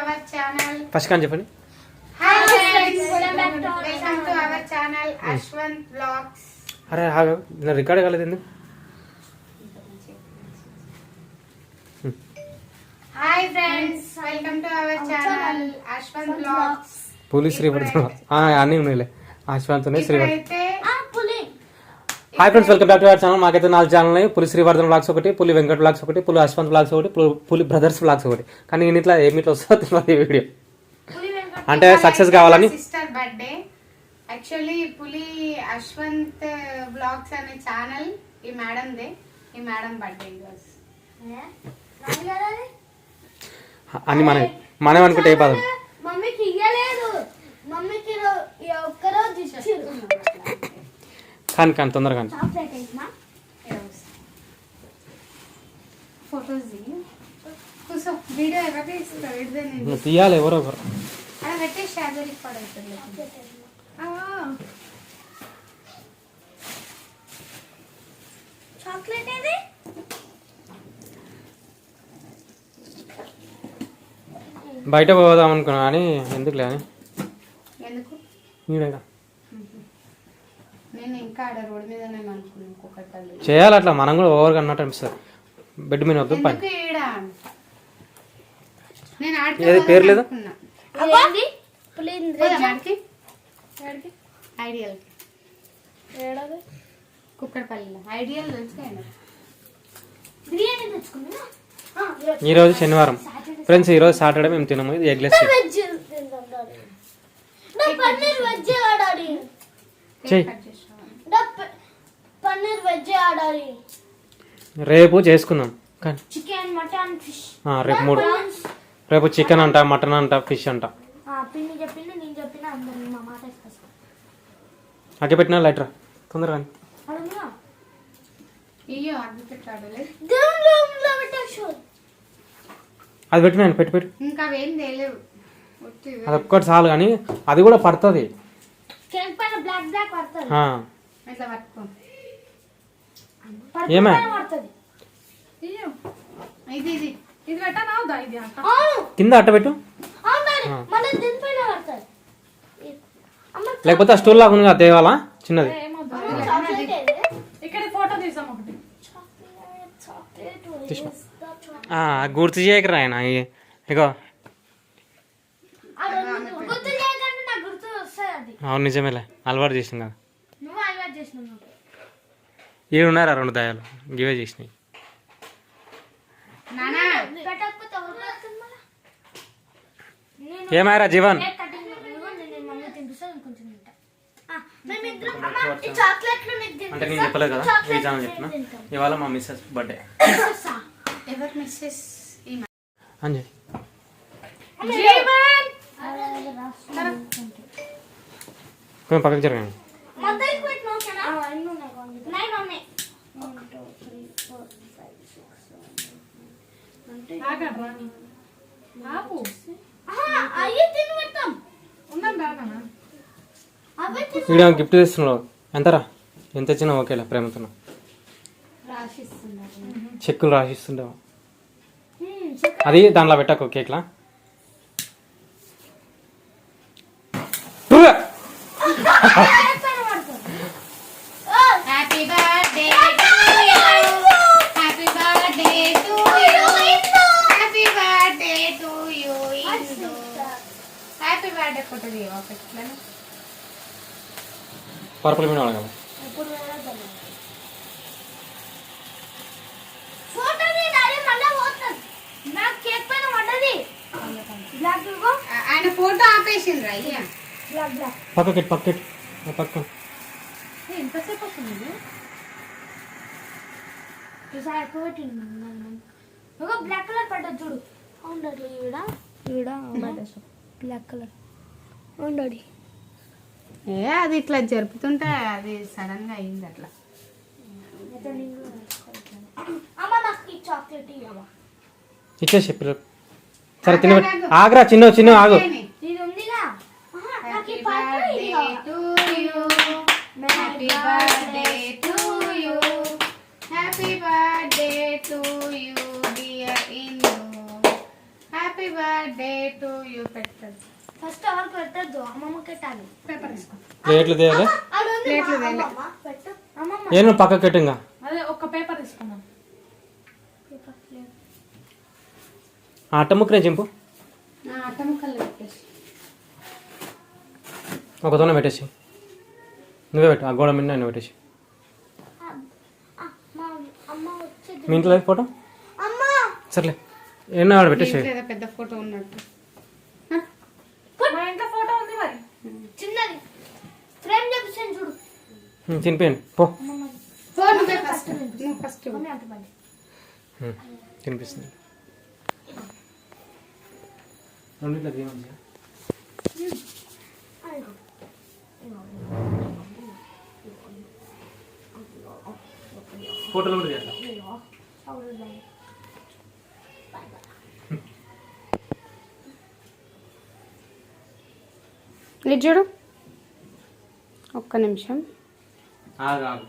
Our channel. First కానీ చెప్పండి. Hi friends welcome to our channel Ashwanth blogs అరే ఆగు ఇలా రికార్డ్ కాలేదు ఎందుకు? Hi friends welcome to our channel Ashwanth blogs police Srivardhan అన్నీ ఉన్నాయిలే. ఉన్నాయి Srivardhan hi friends welcome back to our channel మాకైతే నాలుగు ఛానల్ ఉన్నాయి. పులి శ్రీవర్ధన్ బ్లాగ్స్ ఒకటి పులి వెంకట్ బ్లాగ్స్ ఒకటి పులి అశ్వంత్ బ్లాగ్స్ ఒకటి పులి- పులి బ్రదర్స్ బ్లాగ్స్ ఒకటి. కానీ నేను ఇట్లా ఏమి ఇట్లా వస్తుందో తెలియదు ఈ వీడియో అంటే సక్సెస్ కావాలని సిస్టర్ బర్త్డే యాక్చువల్లీ పులి అశ్వంత్ బ్లాగ్స్ అనే ఛానల్ ఈ మేడం దే ఈ మేడం బర్త్డే ఈరోజు అని మనం మనం అనుకుంటే ఏ పదం మమ్మీకి ఇయ్యలేదు మమ్మీకి రో- ఈ ఒక్కరోజు ఇచ్చారు కానీ కానీ తొందరగా కానీ చాక్లెట్ వేసినా ఫొటోస్ దిగి కూర్చో వీడియో ఎవరికి ఇస్తా విడిదే నేను నువ్వు తీయాలి ఎవరో ఒకరు. చాక్లెట్ ఏది? బయట పోదాం అనుకున్నా కానీ ఎందుకులే అని. ఎందుకు? నేను ఇంకా ఆడ రోడ్ మీదనే అనుకున్నాను ఇంకొకటి చేయాలి అట్లా మనం కూడా ఓవర్గా అన్నట్టు అనిపిస్తుంది. బెడ్ మీద వద్దు పని. ఎందుకు ఈడ? నేను ఏది పేరు లేదు? ఏంది? ఆడికి? ఐడియల్. ఏడది? కుక్కడపల్లిలో. ఐడియల్ తెలుసు బిర్యానీ తెచ్చుకున్నా? ఈరోజు. శనివారం. ఫ్రెండ్స్ ఈరోజు సాటర్డే మేము తినము ఇది ఎగ్లెస్ చెయ్యి నా ప- పన్నీర్ వెజ్ ఆడాలి రేపు చేసుకుందాం. కానీ చికెన్ మటన్ ఫిష్. ఆ, రేపు మూడు. రేపు చికెన్ అంట మటన్ అంట ఫిష్ అంట. పిన్ని చెప్పింది నేను చెప్పిన అందరు మా మాట పెట్టినా లైట్రా తొందరగా కానీ. అడుగునా? ఇయ్యో అగ్గి పెట్టాడలే దేవుళ్ళు రూమ్లో పెట్టేసి అది పెట్టినా పెట్టి పెట్టు. ఇంకా అవేం తేలేవు ఒట్టి అది ఒక్కటి చాలు కానీ అది కూడా పడుతుంది. బ్లాక్ బ్లాక్ పడుతుంది. కింద అట్ట పెట్టు. లేకపోతే ఆ స్టూల్ లాగా ఉంది కదా తేవాలా? చిన్నది. గుర్తు చేయకరా ఆయన. ఇగో. అవును నిజమేలే. అలవాటు చేసినాం కదా నువ్వు అలవాటు చేసినావు నాకు ఈడు ఉన్నారా రెండు దయాలు. గివే చేసినాయి. ఏమాయరా జీవన్? అంటే. నేను చెప్పలేదు కదా ఈ ఛానల్ చెప్పిన. ఇవాళ మా మిస్సెస్ బర్త్డే రాస్తున్నా. కొంచెం పక్కకి జరగండి. వీడియో గిఫ్ట్ తెస్తున్నావు ఎంతరా? ఎంత ఇచ్చినా ఓకేలే ప్రేమతో చెక్కులు చెప్పు. అది దాంట్లో పెట్టకు కేక్లా? చెప్పాను పడుతుంది. ఓ, happy birthday to you happy birthday to you happy birthday to you Indu purple మీద. ఫోటో మళ్ళా పోతుంది. నాకు కేక్ పైన. బ్లాక్ ఇదిగో. ఆయన ఫోటో ఆపేసిండ్రా అయ్యా బ్లాక్ బ్లాక్. పక్కకెట్ పక్కకెట్. పక్క ఎంతసేపు వస్తుంది ఒక బ్లాక్ కలర్ పడ్డది చూడు. అవును డాడీ ఈడ ఈడ బ్లాక్ కలర్. అవును డాడీ ఏ అది ఇట్లా జరుపుతుంటే అది సడన్గా అయింది అట్లా. అమ్మ నాకు ఈ చాక్లెట్ ఇవ్వవా ఇచ్చే చెప్పి సరే తిన. ఆగ్రా చిన్న చిన్న ఆగు. Happy birthday. To you happy birthday to you happy birthday to you dear Indu happy birthday to you పెట్టదు ఫస్ట్ ఎవరికి పెట్టద్దు అమ్మమ్మ పెట్టాలి పేపర్ తీసుకో. ప్లేట్లు తీయాలి? ప్లేట్లు. పెట్టు. అమ్మమ్మ. నేను పక్కకి పెట్టింగా అదే ఒక పేపర్ తీసుకున్నాం పేపర్ లేదు ఆ అట్ట ముక్కనే చింపు అట్ట ముక్కలు పెట్టేసి. ఒక తోన పెట్టేసి. నువ్వే పెట్టు ఆ గోడ మీద నువ్వు పెట్టేసి. మా అమ్మ వచ్చేది. మీ ఇంట్లో ఫోటో అమ్మ! సర్లే. ఎన్నో ఆడ పెట్టేసి పెద్ద ఫోటో ఉన్నట్టు మా ఇంట్లో ఫోటో ఉంది మరి చిన్నది ఫ్రేమ్ చేపించాను చూడు ఉమ్, తినిపోయండి పో అమ్మమ్మది పో నువ్వే ఫస్ట్ నువ్వు ఫస్ట్ మమ్మీ అంత పడి ఉమ్, తినిపిస్తుంది. ఫోటోలు కూడా చూడు. ఒక్క నిమిషం. ఆగు ఆగు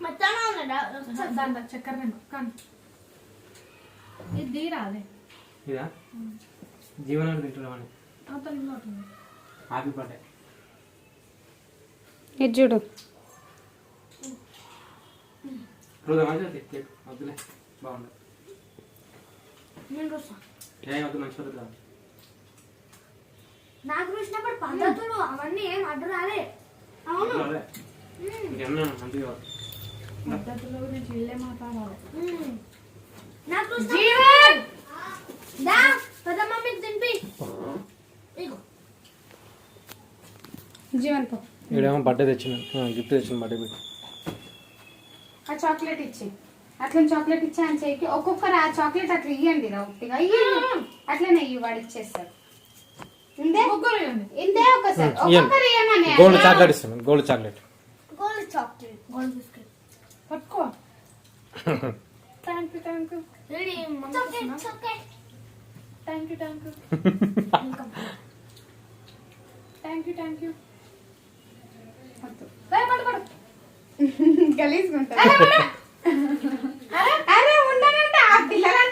మెత్తగా ఉన్నదా దాంట్లో చక్కెర ఇది రాదే ఇదా? జీవనాన్ని తింటున్నామని. హ్యాపీ బర్త్డే ఇది చూడు. వద్దులే వద్దు మంచి నాకు చూసినప్పుడు పద్ధతులు అవన్నీ ఏం అడ్డు రాలే. అవును. పద్ధతుల గురించి వీళ్ళే మాట్లాడాలి. మ్మ్. నాకు చూసినప్పుడు దా పెద్ద మమ్మీకి తినిపి. ఇగో. జీవన్ పో. ఈడేమో బర్త్డే తెచ్చిన గిఫ్ట్ తెచ్చిన బర్త్డే పెట్టి ఆ చాక్లెట్ ఇచ్చి. అట్లా చాక్లెట్ ఇచ్చా అని చెయ్యి ఒక్కొక్కరు ఆ చాక్లెట్ అట్లా ఇయ్యండి రా ఉట్టిగా ఇయ్యండి అట్లనే ఇయ్యి వాడు ఇచ్చేస్తారు ఇంతే ఇంతే ఒకసారి ఒక్కొక్కరు ఇయ్యమని గోల్డ్ చాక్లెట్ ఇస్తాను gold chocolate. Gold chocolate. Gold biscuit. పట్టుకో. Thank you thank you ready okay okay thank you thank you thank you thank you గలీజ్గా అరే ఉండనంటే ఆ పిల్లలంటే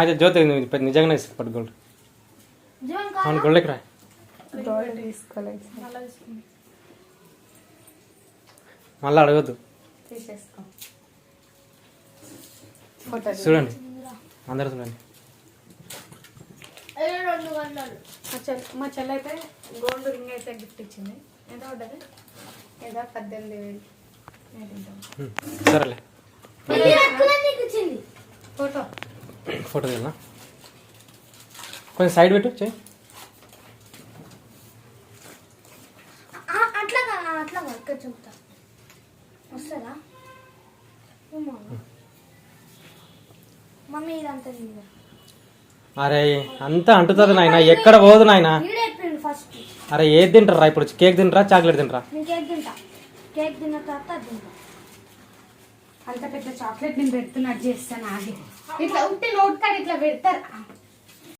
అయితే జ్యోతి నిజంగానే పట్టు గోల్డ్ అవును గోల్డ్ ఎక్కడ మళ్ళీ అడగద్దు. చూడండి అందరు చూడండి. మా చెల్ మా చెల్లి అయితే గోల్డ్ రింగ్ అయితే గిఫ్ట్ ఇచ్చింది. ఎంత పడ్డది? ఏదో పద్దెనిమిది వేలు. సరేలే. ఫోటో. ఫోటో కొంచెం సైడ్ పెట్టు చేయి. అట్లా కాదు అట్లా కాదు ఇక్కడ చెప్తా. వస్తుందా. మమ్మీ ఇదంతా. అరే అంతా అంటుతుంది నాయన. ఎక్కడ పోదు నాయన. అరే ఏది తింటారా ఇప్పుడు? కేక్ తింటారా? చాక్లెట్ తింటారా? కేక్ తింటా. కేక్ తిన్న తర్వాత తింటా. అంత పెద్ద చాక్లెట్ నేను పెడుతున్నట్టు చేస్తాను ఆగి. ఇట్లా ఉంటే నోట్ కాడ ఇట్లా పెడతారు?